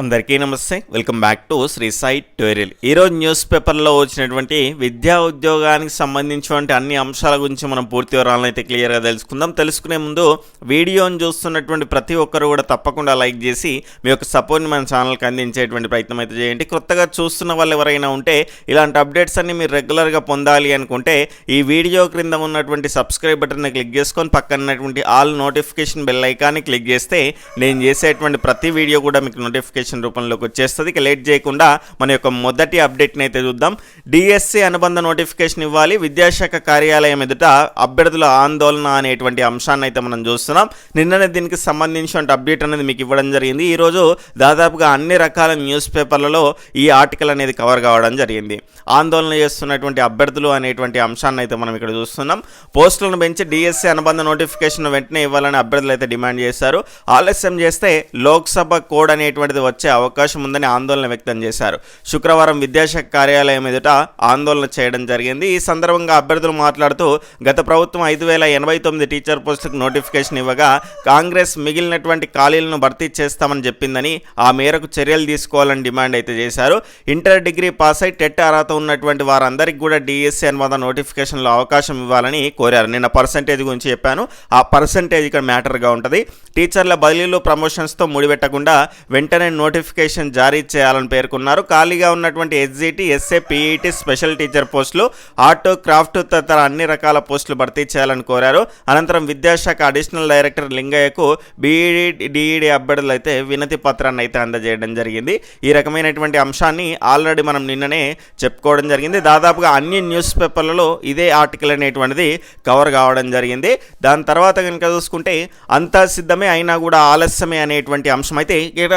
అందరికీ నమస్తే. Welcome back to Shri Sai tutorial ఈరోజు న్యూస్ పేపర్లో వచ్చినటువంటి విద్యా ఉద్యోగానికి సంబంధించినటువంటి అన్ని అంశాల గురించి మనం పూర్తి వివరాలను అయితే క్లియర్గా తెలుసుకుందాం. తెలుసుకునే ముందు వీడియోని చూస్తున్నటువంటి ప్రతి ఒక్కరు కూడా తప్పకుండా లైక్ చేసి మీ యొక్క సపోర్ట్ని మన ఛానల్కి అందించేటువంటి ప్రయత్నం అయితే చేయండి. కొత్తగా చూస్తున్న వాళ్ళు ఎవరైనా ఉంటే ఇలాంటి అప్డేట్స్ అన్ని మీరు రెగ్యులర్గా పొందాలి అనుకుంటే ఈ వీడియో క్రింద ఉన్నటువంటి సబ్స్క్రైబ్ బటన్ని క్లిక్ చేసుకొని పక్కన ఉన్నటువంటి ఆల్ నోటిఫికేషన్ బెల్ ఐకాన్ని క్లిక్ చేస్తే నేను చేసేటువంటి ప్రతి వీడియో కూడా మీకు నోటిఫికేషన్ రూపంలోకి వచ్చేస్తుంది. ఇక లేట్ చేయకుండా మన యొక్క మొదటి అప్డేట్ని అయితే చూద్దాం. డిఎస్సి అనుబంధ నోటిఫికేషన్ ఇవ్వాలి. విద్యాశాఖ కార్యాలయం ఎదుట అభ్యర్థుల ఆందోళన అనేటువంటి అంశాన్ని అయితే మనం చూస్తున్నాం. నిన్ననే దీనికి సంబంధించిన అప్డేట్ అనేది మీకు ఇవ్వడం జరిగింది. ఈరోజు దాదాపుగా అన్ని రకాల న్యూస్ పేపర్లలో ఈ ఆర్టికల్ అనేది కవర్ కావడం జరిగింది. ఆందోళన చేస్తున్నటువంటి అభ్యర్థులు అనేటువంటి అంశాన్ని అయితే మనం ఇక్కడ చూస్తున్నాం. పోస్టులను పెంచి డిఎస్సి అనుబంధ నోటిఫికేషన్ వెంటనే ఇవ్వాలని అభ్యర్థులు అయితే డిమాండ్ చేశారు. ఆలస్యం చేస్తే లోక్సభ కోడ్ అనేటువంటిది వచ్చే అవకాశం ఉందని ఆందోళన వ్యక్తం చేశారు. శుక్రవారం విద్యాశాఖ కార్యాలయం ఎదుట ఆందోళన చేయడం జరిగింది. ఈ సందర్భంగా అభ్యర్థులు మాట్లాడుతూ గత ప్రభుత్వం ఐదు వేల ఎనభై తొమ్మిది టీచర్ పోస్టులకు నోటిఫికేషన్ ఇవ్వగా కాంగ్రెస్ మిగిలినటువంటి ఖాళీలను భర్తీ చేస్తామని చెప్పిందని ఆ మేరకు చర్యలు తీసుకోవాలని డిమాండ్ అయితే చేశారు. ఇంటర్ డిగ్రీ పాస్ అయి టెట్ అర్హత ఉన్నటువంటి వారందరికీ కూడా డిఎస్సీ అనువాద నోటిఫికేషన్లో అవకాశం ఇవ్వాలని కోరారు. నిన్న పర్సంటేజ్ గురించి చెప్పాను. ఆ పర్సంటేజ్ ఇక్కడ మ్యాటర్గా ఉంటుంది. టీచర్ల బదిలీలు ప్రమోషన్స్తో ముడిపెట్టకుండా వెంటనే నోటిఫికేషన్ జారీ చేయాలని పేర్కొన్నారు. ఖాళీగా ఉన్నటువంటి SGT SA PET special teacher పోస్టులు ఆర్ట్ క్రాఫ్ట్ తదితర అన్ని రకాల పోస్టులు భర్తీ చేయాలని కోరారు. అనంతరం విద్యాశాఖ అడిషనల్ డైరెక్టర్ లింగయ్యకు బీఈడి డిఈడి అభ్యర్థులు అయితే వినతి పత్రాన్ని అయితే అందజేయడం జరిగింది. ఈ రకమైనటువంటి అంశాన్ని ఆల్రెడీ మనం నిన్ననే చెప్పుకోవడం జరిగింది. దాదాపుగా అన్ని న్యూస్ పేపర్లలో ఇదే ఆర్టికల్ అనేటువంటిది కవర్ కావడం జరిగింది. దాని తర్వాత కనుక చూసుకుంటే అంతా సిద్ధమే అయినా కూడా ఆలస్యమే అనేటువంటి అంశం అయితే ఇక్కడ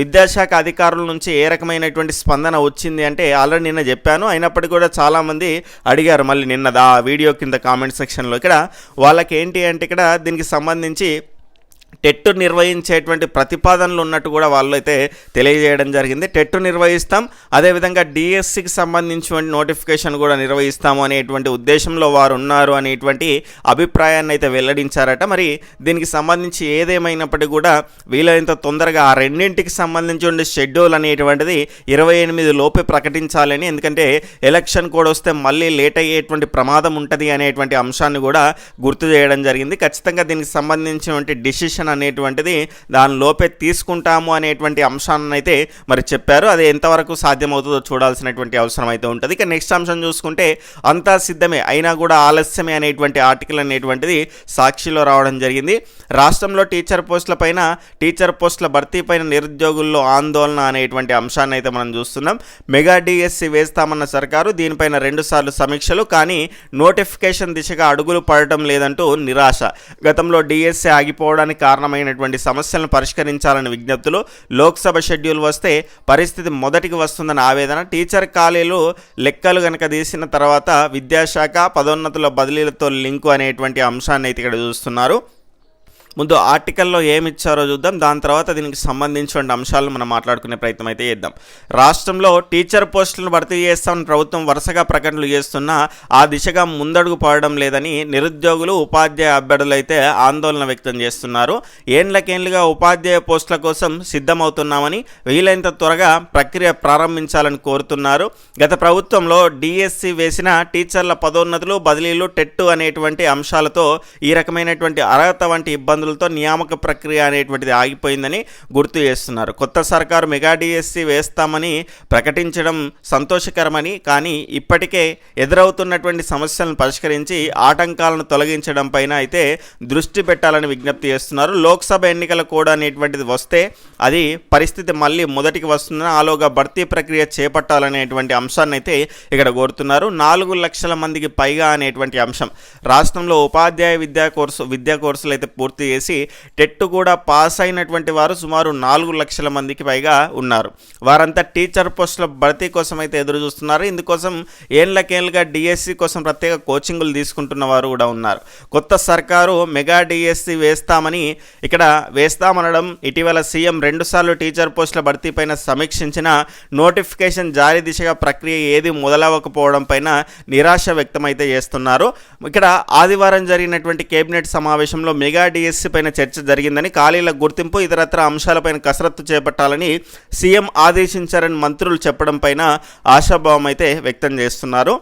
విద్యాశాఖ అధికారుల నుంచి ఏ రకమైనటువంటి స్పందన వచ్చింది అంటే ఆల్రెడీ నిన్న చెప్పాను. అయినప్పటికీ కూడా చాలామంది అడిగారు మళ్ళీ నిన్న ఆ వీడియో కింద కామెంట్ సెక్షన్లో. ఇక్కడ వాళ్ళకి ఏంటి అంటే ఇక్కడ దీనికి సంబంధించి టెట్ నిర్వహించేటువంటి ప్రతిపాదనలు ఉన్నట్టు కూడా వాళ్ళు అయితే తెలియజేయడం జరిగింది. టెట్ నిర్వహిస్తాం అదేవిధంగా డిఎస్సికి సంబంధించినటువంటి నోటిఫికేషన్ కూడా నిర్వహిస్తాము అనేటువంటి ఉద్దేశంలో వారు ఉన్నారు అనేటువంటి అభిప్రాయాన్ని అయితే వెల్లడించారట. మరి దీనికి సంబంధించి ఏదేమైనప్పటికీ కూడా వీలైనంత తొందరగా ఆ రెండింటికి సంబంధించిన షెడ్యూల్ అనేటువంటిది ఇరవై ఎనిమిది లోపే ప్రకటించాలని ఎందుకంటే ఎలక్షన్ కూడా వస్తే మళ్ళీ లేట్ అయ్యేటువంటి ప్రమాదం ఉంటుంది అనేటువంటి అంశాన్ని కూడా గుర్తు చేయడం జరిగింది. ఖచ్చితంగా దీనికి సంబంధించినటువంటి డిసిషన్ అనేటువంటిది దాని లోపే తీసుకుంటాము అనేటువంటి అంశాన్ని అయితే మరి చెప్పారు. అది ఎంతవరకు సాధ్యమవుతుందో చూడాల్సినటువంటి అవసరం అయితే ఉంటుంది. ఇక నెక్స్ట్ అంశం చూసుకుంటే అంతా సిద్ధమే అయినా కూడా ఆలస్యమే అనేటువంటి ఆర్టికల్ అనేటువంటిది సాక్షిలో రావడం జరిగింది. రాష్ట్రంలో టీచర్ పోస్టుల పైన టీచర్ పోస్టుల భర్తీ పైన నిరుద్యోగుల్లో ఆందోళన అనేటువంటి అంశాన్ని అయితే మనం చూస్తున్నాం. మెగా డిఎస్సి వేస్తామన్న సర్కారు దీనిపైన రెండుసార్లు సమీక్షలు కానీ నోటిఫికేషన్ దిశగా అడుగులు పడటం లేదంటూ నిరాశ. గతంలో డిఎస్సి ఆగిపోవడానికి కారణమైనటువంటి సమస్యలను పరిష్కరించాలని విజ్ఞప్తులు లోక్సభ షెడ్యూల్ వస్తే పరిస్థితి మొదటికి వస్తుందని ఆవేదన. టీచర్ ఖాళీలు లెక్కలు కనుక తీసిన తర్వాత విద్యాశాఖ పదోన్నతుల బదిలీలతో లింకు అనేటువంటి అంశాన్ని అయితే ఇక్కడ చూస్తున్నారు. ముందు ఆర్టికల్లో ఏమి ఇచ్చారో చూద్దాం. దాని తర్వాత దీనికి సంబంధించిన అంశాలను మనం మాట్లాడుకునే ప్రయత్నం అయితే చేద్దాం. రాష్ట్రంలో టీచర్ పోస్టులను భర్తీ చేస్తామని ప్రభుత్వం వరుసగా ప్రకటనలు చేస్తున్నా ఆ దిశగా ముందడుగు పడడం లేదని నిరుద్యోగులు ఉపాధ్యాయ అభ్యర్థులు అయితే ఆందోళన వ్యక్తం చేస్తున్నారు. ఏండ్లకేండ్లుగా ఉపాధ్యాయ పోస్టుల కోసం సిద్ధమవుతున్నామని వీలైనంత త్వరగా ప్రక్రియ ప్రారంభించాలని కోరుతున్నారు. గత ప్రభుత్వంలో డిఎస్సి వేసిన టీచర్ల పదోన్నతులు బదిలీలు టెట్టు అనేటువంటి అంశాలతో ఈ రకమైనటువంటి అర్హత వంటి ఇబ్బంది ఇబ్బందులతో నియామక ప్రక్రియ అనేటువంటిది ఆగిపోయిందని గుర్తు చేస్తున్నారు. కొత్త సర్కారు మెగా డిఎస్సి వేస్తామని ప్రకటించడం సంతోషకరమని కానీ ఇప్పటికే ఎదురవుతున్నటువంటి సమస్యలను పరిష్కరించి ఆటంకాలను తొలగించడం పైన అయితే దృష్టి పెట్టాలని విజ్ఞప్తి చేస్తున్నారు. లోక్సభ ఎన్నికల కూడా అనేటువంటిది వస్తే అది పరిస్థితి మళ్ళీ మొదటికి వస్తుందని ఆలోగా భర్తీ ప్రక్రియ చేపట్టాలనేటువంటి అంశాన్ని అయితే ఇక్కడ కోరుతున్నారు. నాలుగు లక్షల మందికి పైగా అనేటువంటి అంశం. రాష్ట్రంలో ఉపాధ్యాయ విద్యా కోర్సు విద్యా కోర్సులు అయితే పూర్తి చేసి టెట్ కూడా పాస్ అయినటువంటి వారు సుమారు నాలుగు లక్షల మందికి పైగా ఉన్నారు. వారంతా టీచర్ పోస్టుల భర్తీ కోసం అయితే ఎదురు చూస్తున్నారు ఇందుకోసం ఏళ్ళకేళ్ళుగా డిఎస్సి కోసం ప్రత్యేక కోచింగులు తీసుకుంటున్న వారు కూడా ఉన్నారు. కొత్త సర్కారు మెగా డిఎస్సి వేస్తామని ఇక్కడ వేస్తామనడం ఇటీవల సీఎం రెండుసార్లు టీచర్ పోస్టుల భర్తీ పైన సమీక్షించిన నోటిఫికేషన్ జారీ దిశగా ప్రక్రియ ఏది మొదలవ్వకపోవడం పైన నిరాశ వ్యక్తమైతే చేస్తున్నారు. ఇక్కడ ఆదివారం జరిగినటువంటి కేబినెట్ సమావేశంలో మెగా డిఎస్సి పైన చర్చ జరిగిందని ఖాళీల గుర్తింపు ఇతరత్ర అంశాలపైన కసరత్తు చేపట్టాలని సీఎం ఆదేశించారని మంత్రులు చెప్పడం పైన ఆశాభావం అయితే వ్యక్తం చేస్తున్నారు.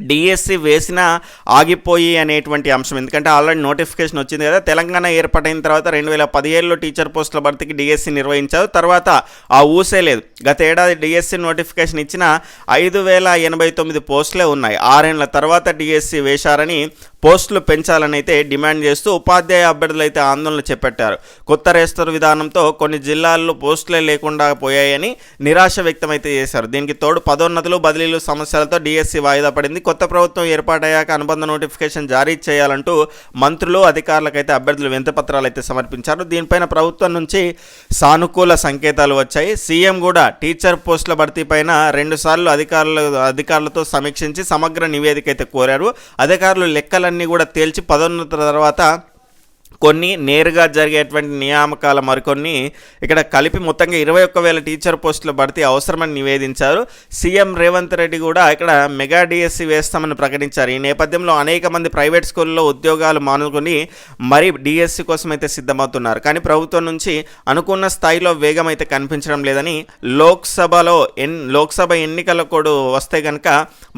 డిఎస్సి వేసిన ఆగిపోయి అనేటువంటి అంశం. ఎందుకంటే ఆల్రెడీ నోటిఫికేషన్ వచ్చింది కదా తెలంగాణ ఏర్పాటైన తర్వాత రెండు వేల పదిహేడులో టీచర్ పోస్టుల భర్తీకి డిఎస్సి నిర్వహించారు. తర్వాత ఆ ఊసే లేదు. గత ఏడాది డిఎస్సి నోటిఫికేషన్ ఇచ్చిన ఐదు వేల ఎనభై తొమ్మిది పోస్టులే ఉన్నాయి. ఆరేళ్ళ తర్వాత డిఎస్సి వేశారని పోస్టులు పెంచాలని అయితే డిమాండ్ చేస్తూ ఉపాధ్యాయ అభ్యర్థులు అయితే ఆందోళన చేపట్టారు. కొత్త రేస్తర్ విధానంతో కొన్ని జిల్లాల్లో పోస్టులే లేకుండా పోయాయని నిరాశ వ్యక్తమైతే చేశారు. దీనికి తోడు పదోన్నతులు బదిలీలు సమస్యలతో డిఎస్సి వాయిదా పడింది కొత్త ప్రభుత్వం ఏర్పాటయ్యాక అనుబంధ నోటిఫికేషన్ జారీ చేయాలంటూ మంత్రులు అధికారులకైతే అభ్యర్థులు వింతపత్రాలు అయితే సమర్పించారు. దీనిపైన ప్రభుత్వం నుంచి సానుకూల సంకేతాలు వచ్చాయి. సీఎం కూడా టీచర్ పోస్టుల భర్తీ పైన రెండుసార్లు అధికారులు అధికారులతో సమీక్షించి సమగ్ర నివేదిక అయితే కోరారు. అధికారులు లెక్కలన్నీ కూడా తేల్చి పదోన్నత తర్వాత కొన్ని నేరుగా జరిగేటువంటి నియామకాల మరికొన్ని. ఇక్కడ కలిపి మొత్తంగా ఇరవై ఒక్క వేల టీచర్ పోస్టులు భర్తీ అవసరమని నివేదించారు. సీఎం రేవంత్ రెడ్డి కూడా ఇక్కడ మెగా డిఎస్సి వేస్తామని ప్రకటించారు. ఈ నేపథ్యంలో అనేక మంది ప్రైవేట్ స్కూల్లో ఉద్యోగాలు మానుకొని మరి డిఎస్సి కోసం అయితే సిద్ధమవుతున్నారు. కానీ ప్రభుత్వం నుంచి అనుకున్న స్థాయిలో వేగం అయితే కనిపించడం లేదని లోక్సభలో ఎన్ లోక్సభ ఎన్నికల కోడ్ వస్తే కనుక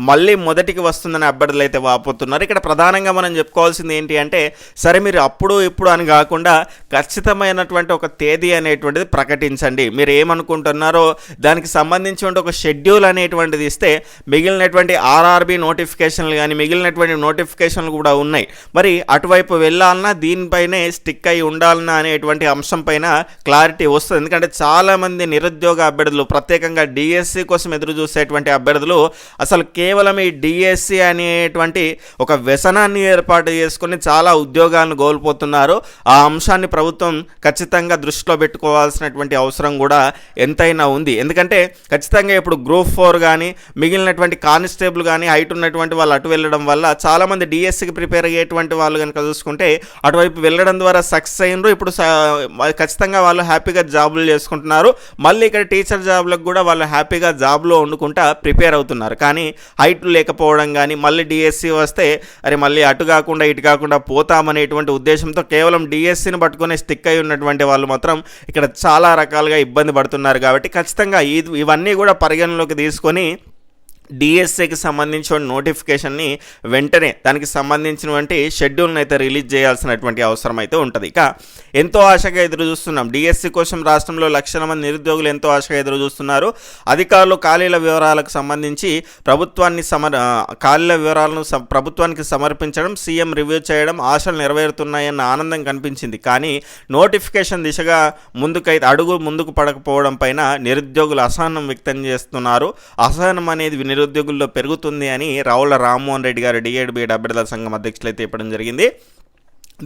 మళ్ళీ మొదటికి వస్తుందని అభ్యర్థులు అయితే వాపోతున్నారు. ఇక్కడ ప్రధానంగా మనం చెప్పుకోవాల్సింది ఏంటి అంటే సరే మీరు అప్పుడు ఇప్పుడు అని కాకుండా ఖచ్చితమైనటువంటి ఒక తేదీ అనేటువంటిది ప్రకటించండి. మీరు ఏమనుకుంటున్నారో దానికి సంబంధించి ఒక షెడ్యూల్ అనేటువంటిది ఇస్తే మిగిలినటువంటి ఆర్ఆర్బి నోటిఫికేషన్లు కానీ మిగిలినటువంటి నోటిఫికేషన్లు కూడా ఉన్నాయి. మరి అటువైపు వెళ్ళాలన్నా దీనిపైనే స్టిక్ అయి ఉండాలన్నా అనేటువంటి అంశం పైన క్లారిటీ వస్తుంది. ఎందుకంటే చాలామంది నిరుద్యోగ అభ్యర్థులు ప్రత్యేకంగా డిఎస్సి కోసం ఎదురు చూసేటువంటి అభ్యర్థులు అసలు కేవలం ఈ డిఎస్సి అనేటువంటి ఒక వ్యసనాన్ని ఏర్పాటు చేసుకుని చాలా ఉద్యోగాలను కోల్పోతున్నారు. ఆ అంశాన్ని ప్రభుత్వం ఖచ్చితంగా దృష్టిలో పెట్టుకోవాల్సినటువంటి అవసరం కూడా ఎంతైనా ఉంది. ఎందుకంటే ఖచ్చితంగా ఇప్పుడు గ్రూప్ ఫోర్ కానీ మిగిలినటువంటి కానిస్టేబుల్ కానీ హైట్ ఉన్నటువంటి వాళ్ళు అటు వెళ్ళడం వల్ల చాలామంది డిఎస్సికి ప్రిపేర్ అయ్యేటువంటి వాళ్ళు కనుక చూసుకుంటే అటువైపు వెళ్ళడం ద్వారా సక్సెస్ అయినరు. ఇప్పుడు ఖచ్చితంగా వాళ్ళు హ్యాపీగా జాబులు చేసుకుంటున్నారు. మళ్ళీ ఇక్కడ టీచర్ జాబ్లకు కూడా వాళ్ళు హ్యాపీగా జాబ్లో వండుకుంటా ప్రిపేర్ అవుతున్నారు. కానీ హైట్ లేకపోవడం కానీ మళ్ళీ డిఎస్సి వస్తే అరే మళ్ళీ అటు కాకుండా ఇటు కాకుండా పోతామనేటువంటి ఉద్దేశంతో కేవలం డిఎస్సిని పట్టుకునే స్టిక్ అయి ఉన్నటువంటి వాళ్ళు మాత్రం ఇక్కడ చాలా రకాలుగా ఇబ్బంది పడుతున్నారు కాబట్టి ఖచ్చితంగా ఇవన్నీ కూడా పరిగణలోకి తీసుకొని డిఎస్ఏకి సంబంధించిన నోటిఫికేషన్ని వెంటనే దానికి సంబంధించినటువంటి షెడ్యూల్ని అయితే రిలీజ్ చేయాల్సినటువంటి అవసరం అయితే ఉంటుంది. ఇక ఎంతో ఆశగా ఎదురు చూస్తున్నాం డిఎస్సి కోసం రాష్ట్రంలో లక్షల మంది నిరుద్యోగులు ఎంతో ఆశగా ఎదురు చూస్తున్నారు అధికారులు ఖాళీల వివరాలకు సంబంధించి ప్రభుత్వాన్ని సమర్ ఖాళీల వివరాలను ప్రభుత్వానికి సమర్పించడం సీఎం రివ్యూ చేయడం ఆశలు నెరవేరుతున్నాయన్న ఆనందం కనిపించింది. కానీ నోటిఫికేషన్ దిశగా ముందుకైతే అడుగు ముందుకు పడకపోవడం పైన నిరుద్యోగులు అసహనం వ్యక్తం చేస్తున్నారు. అసహనం అనేది నిరుద్యోగుల్లో పెరుగుతుంది అని రావుల రామ్మోహన్ రెడ్డి గారు డిఏడ్బిఎడ్ అభ్యర్థుల సంఘం అధ్యక్షులు అయితే ఇవ్వడం జరిగింది.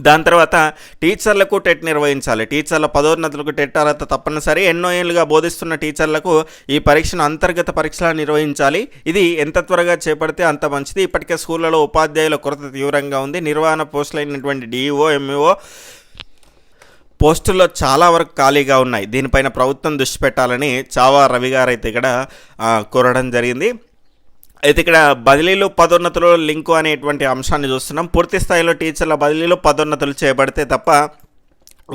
దాని తర్వాత టీచర్లకు టెట్ నిర్వహించాలి. టీచర్ల పదోన్నతులకు టెట్ అర్హత తప్పనిసరి. ఎన్నో ఏళ్ళుగా బోధిస్తున్న టీచర్లకు ఈ పరీక్షను అంతర్గత పరీక్షలా నిర్వహించాలి. ఇది ఎంత త్వరగా చేపడితే అంత మంచిది. ఇప్పటికే స్కూళ్ళలో ఉపాధ్యాయుల కొరత తీవ్రంగా ఉంది. నిర్వహణ పోస్టులైనటువంటి డిఈఓ ఎంఈఓ పోస్టుల్లో చాలా వరకు ఖాళీగా ఉన్నాయి. దీనిపైన ప్రభుత్వం దృష్టి పెట్టాలని చావా రవి గారు అయితే ఇక్కడ కోరడం జరిగింది. అయితే ఇక్కడ బదిలీలు పదోన్నతులు లింకు అనేటువంటి అంశాన్ని చూస్తున్నాం. పూర్తి స్థాయిలో టీచర్ల బదిలీలు పదోన్నతులు చేపడితే తప్ప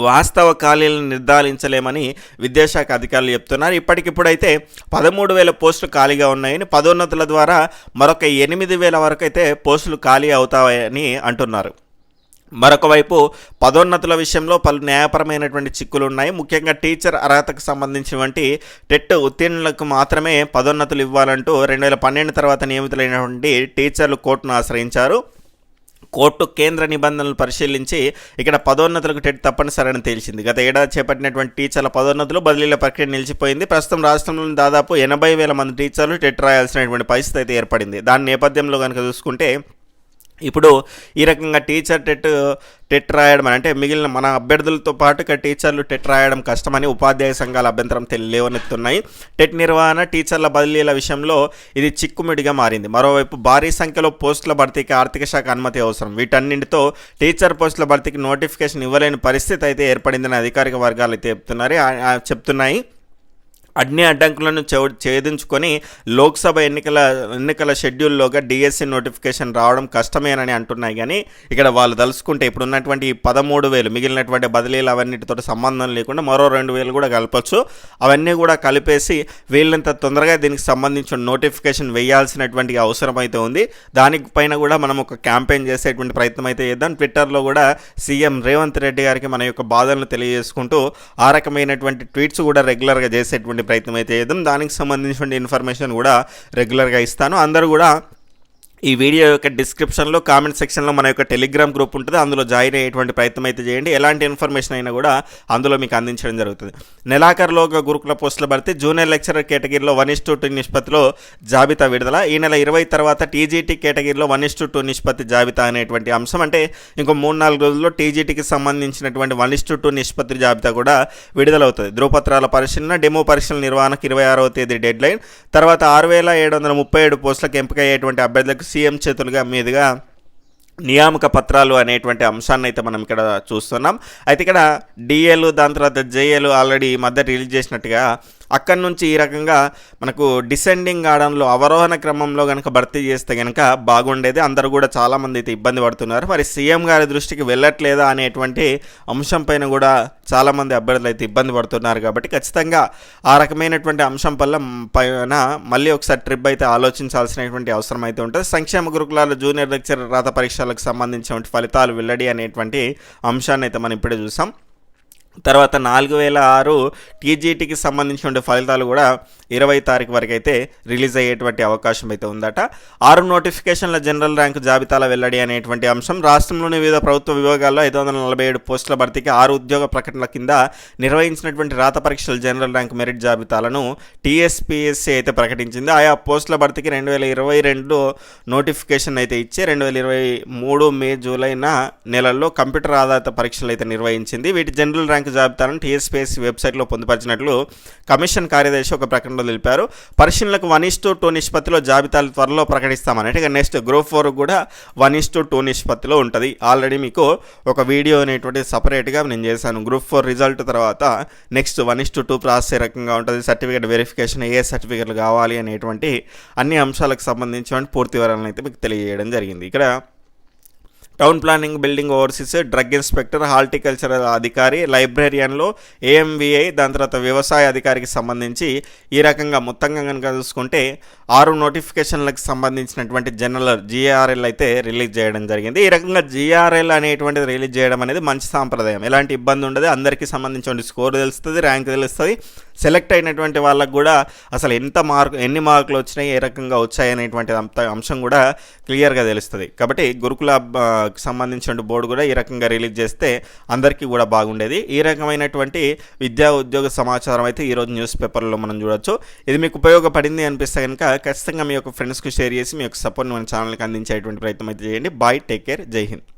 వాస్తవ ఖాళీలను నిర్ధారించలేమని విద్యాశాఖ అధికారులు చెప్తున్నారు. ఇప్పటికిప్పుడైతే పదమూడు వేల పోస్టులు ఖాళీగా ఉన్నాయని పదోన్నతుల ద్వారా మరొక ఎనిమిది వేల వరకు అయితే పోస్టులు ఖాళీ అవుతాయని అంటున్నారు. మరొక వైపు పదోన్నతుల విషయంలో పలు న్యాయపరమైనటువంటి చిక్కులు ఉన్నాయి ముఖ్యంగా టీచర్ అర్హతకు సంబంధించినటువంటి టెట్ ఉత్తీర్ణులకు మాత్రమే పదోన్నతులు ఇవ్వాలంటూ రెండు వేల పన్నెండు తర్వాత నియమితులైనటువంటి టీచర్లు కోర్టును ఆశ్రయించారు. కోర్టు కేంద్ర నిబంధనలు పరిశీలించి ఇక్కడ పదోన్నతులకు టెట్ తప్పనిసరని తేల్చింది. గత ఏడాది చేపట్టినటువంటి టీచర్ల పదోన్నతులు బదిలీల ప్రక్రియ నిలిచిపోయింది. ప్రస్తుతం రాష్ట్రంలోని దాదాపు ఎనభై వేల మంది టీచర్లు టెట్ రాయాల్సినటువంటి పరిస్థితి అయితే ఏర్పడింది. దాని నేపథ్యంలో కనుక చూసుకుంటే ఇప్పుడు ఈ రకంగా టీచర్ టెట్ టెట్ రాయడం అంటే మిగిలిన మన అభ్యర్థులతో పాటు ఇక టీచర్లు టెట్ రాయడం కష్టమని ఉపాధ్యాయ సంఘాల అభ్యంతరం తెలి- లేవనెత్తున్నాయి టెట్ నిర్వహణ టీచర్ల బదిలీల విషయంలో ఇది చిక్కుమిడిగా మారింది. మరోవైపు భారీ సంఖ్యలో పోస్టుల భర్తీకి ఆర్థిక శాఖ అనుమతి అవసరం. వీటన్నింటితో టీచర్ పోస్టుల భర్తీకి నోటిఫికేషన్ ఇవ్వలేని పరిస్థితి అయితే ఏర్పడిందని అధికారిక వర్గాలు అయితే చెప్తున్నారు చెప్తున్నాయి. అన్ని అడ్డంకులను ఛేదించుకొని లోక్సభ ఎన్నికల ఎన్నికల షెడ్యూల్లోగా డిఎస్సి నోటిఫికేషన్ రావడం కష్టమేనని అంటున్నాయి కానీ ఇక్కడ వాళ్ళు తలుసుకుంటే ఇప్పుడు ఉన్నటువంటి ఈ పదమూడు వేలు మిగిలినటువంటి బదిలీలు అవన్నిటితో సంబంధం లేకుండా మరో రెండు వేలు కూడా కలపచ్చు. అవన్నీ కూడా కలిపేసి వీళ్ళంత తొందరగా దీనికి సంబంధించిన నోటిఫికేషన్ వేయాల్సినటువంటి అవసరం అయితే ఉంది. దానిపైన కూడా మనం ఒక క్యాంపెయిన్ చేసేటువంటి ప్రయత్నం అయితే చేద్దాం. ట్విట్టర్లో కూడా సీఎం రేవంత్ రెడ్డి గారికి మన యొక్క బాధలను తెలియజేసుకుంటూ ఆ రకమైనటువంటి ట్వీట్స్ కూడా రెగ్యులర్గా చేసేటువంటి ప్రయత్నం అయితే చేద్దాం. దానికి సంబంధించిన ఇన్ఫర్మేషన్ కూడా రెగ్యులర్గా ఇస్తాను. అందరూ కూడా ఈ వీడియో యొక్క డిస్క్రిప్షన్లో కామెంట్ సెక్షన్లో మన యొక్క టెలిగ్రామ్ గ్రూప్ ఉంటుంది. అందులో జాయిన్ అయ్యేటువంటి ప్రయత్నం అయితే చేయండి. ఎలాంటి ఇన్ఫర్మేషన్ అయినా కూడా అందులో మీకు అందించడం జరుగుతుంది. నెలాఖరులోగా గురుకుల పోస్టుల భర్తీ జూనియర్ లెక్చరర్ కేటగిరీలో వన్ ఇస్ టూ నిష్పత్తిలో జాబితా విడుదల. ఈ నెల ఇరవై తర్వాత టీజీటీ కేటగిరీలో వన్ ఇస్ టూ నిష్పత్తి జాబితా అనేటువంటి అంశం. అంటే ఇంకో మూడు నాలుగు రోజుల్లో టీజీటీకి సంబంధించినటువంటి వన్ ఇస్ టూ నిష్పత్తి జాబితా కూడా విడుదలవుతుంది. ధృవపత్రాల పరిశీలన డెమో పరిశీలన నిర్వహణకు ఇరవై ఆరవ తేదీ డెడ్లైన్. తర్వాత ఆరు వేల ఏడు వందల ముప్పై ఏడు పోస్టులకు ఎంపికయ్యేటువంటి అభ్యర్థులకు సీఎం చేతులుగా మీదుగా నియామక పత్రాలు అనేటువంటి అంశాన్ని అయితే మనం ఇక్కడ చూస్తున్నాం. అయితే ఇక్కడ డిఏలు దాని తర్వాత జేఏలు ఆల్రెడీ ఈ మధ్య రిలీజ్ చేసినట్టుగా అక్కడి నుంచి ఈ రకంగా మనకు డిసెండింగ్ ఆర్డర్లో అవరోహణ క్రమంలో కనుక భర్తీ చేస్తే కనుక బాగుండేది. అందరూ కూడా చాలామంది అయితే ఇబ్బంది పడుతున్నారు. మరి సీఎం గారి దృష్టికి వెళ్ళట్లేదా అనేటువంటి అంశం పైన కూడా చాలామంది అభ్యర్థులు అయితే ఇబ్బంది పడుతున్నారు కాబట్టి ఖచ్చితంగా ఆ రకమైనటువంటి అంశం పల్ల పైన మళ్ళీ ఒకసారి ట్రిప్ అయితే ఆలోచించాల్సినటువంటి అవసరం అయితే ఉంటుంది. సంక్షేమ గురుకులాల జూనియర్ లెక్చర్ రాత పరీక్షలకు సంబంధించినటువంటి ఫలితాలు వెల్లడి అనేటువంటి అంశాన్ని అయితే మనం ఇప్పుడే చూసాం. తర్వాత నాలుగు వేల ఆరు టీజీటీకి సంబంధించిన ఫలితాలు కూడా ఇరవై తారీఖు వరకు అయితే రిలీజ్ అయ్యేటువంటి అవకాశం అయితే ఉందట. ఆరు నోటిఫికేషన్ల జనరల్ ర్యాంకు జాబితాల వెల్లడి అనేటువంటి అంశం రాష్ట్రంలోని వివిధ ప్రభుత్వ విభాగాల్లో ఐదు వందల నలభై ఏడు పోస్టుల భర్తీకి ఆరు ఉద్యోగ ప్రకటనల కింద నిర్వహించినటువంటి రాత పరీక్షల జనరల్ ర్యాంక్ మెరిట్ జాబితాలను టీఎస్పీఎస్సీ అయితే ప్రకటించింది. ఆయా పోస్టుల భర్తీకి రెండు వేల ఇరవై రెండు నోటిఫికేషన్ అయితే ఇచ్చి రెండు వేల ఇరవై మూడు మే జూలైన నెలల్లో కంప్యూటర్ ఆధారిత పరీక్షలు అయితే నిర్వహించింది. వీటి జనరల్ ర్యాంక్ జాబితాలను టీఎస్పీఎస్సీ వెబ్సైట్లో పొందుపరిచినట్లు కమిషన్ కార్యదర్శి ఒక ప్రకటనలో తెలిపారు. పరిశీలనకు వన్ ఇస్ టు టూ నిష్పత్తిలో జాబితాలు త్వరలో ప్రకటిస్తామని. ఇక నెక్స్ట్ గ్రూప్ ఫోర్ కూడా వన్ ఇస్ టు టూ నిష్పత్తిలో ఉంటుంది. ఆల్రెడీ మీకు ఒక వీడియో అనేటువంటి సపరేట్గా నేను చేశాను. గ్రూప్ ఫోర్ రిజల్ట్ తర్వాత next one is to two process ఏ రకంగా ఉంటుంది సర్టిఫికేట్ వెరిఫికేషన్ ఏ సర్టిఫికేట్లు కావాలి అనేటువంటి అన్ని అంశాలకు సంబంధించిన పూర్తి వివరాలను అయితే మీకు తెలియజేయడం జరిగింది. ఇక్కడ town planning building overseers drug inspector horticulture అధికారి లైబ్రేరియన్లో ఏఎంవిఐ దాని తర్వాత వ్యవసాయ అధికారికి సంబంధించి ఈ రకంగా మొత్తంగా కనుక చూసుకుంటే ఆరు నోటిఫికేషన్లకు సంబంధించినటువంటి జనరల్ జిఆర్ఎల్ అయితే రిలీజ్ చేయడం జరిగింది. ఈ రకంగా జిఆర్ఎల్ అనేటువంటిది రిలీజ్ చేయడం అనేది మంచి సాంప్రదాయం. ఎలాంటి ఇబ్బంది ఉండదు. అందరికీ సంబంధించిన స్కోర్ తెలుస్తుంది ర్యాంక్ తెలుస్తుంది. సెలెక్ట్ అయినటువంటి వాళ్ళకు కూడా అసలు ఎంత మార్కు ఎన్ని మార్కులు వచ్చినాయి ఏ రకంగా వచ్చాయి అనేటువంటి అంత- అంశం కూడా క్లియర్గా తెలుస్తుంది. కాబట్టి గురుకుల సంబంధించిన బోర్డు కూడా ఈ రకంగా రిలీజ్ చేస్తే అందరికీ కూడా బాగుండేది. ఈ రకమైనటువంటి విద్యా ఉద్యోగ సమాచారం అయితే ఈరోజు న్యూస్ పేపర్లో మనం చూడొచ్చు. ఇది మీకు ఉపయోగపడింది అనిపిస్తే కనుక ఖచ్చితంగా మీ యొక్క ఫ్రెండ్స్కి షేర్ చేసి మీ యొక్క సపోర్ట్ మన ఛానల్కి అందించేటువంటి ప్రయత్నం అయితే చేయండి. బాయ్ టేక్ కేర్ జై హింద్.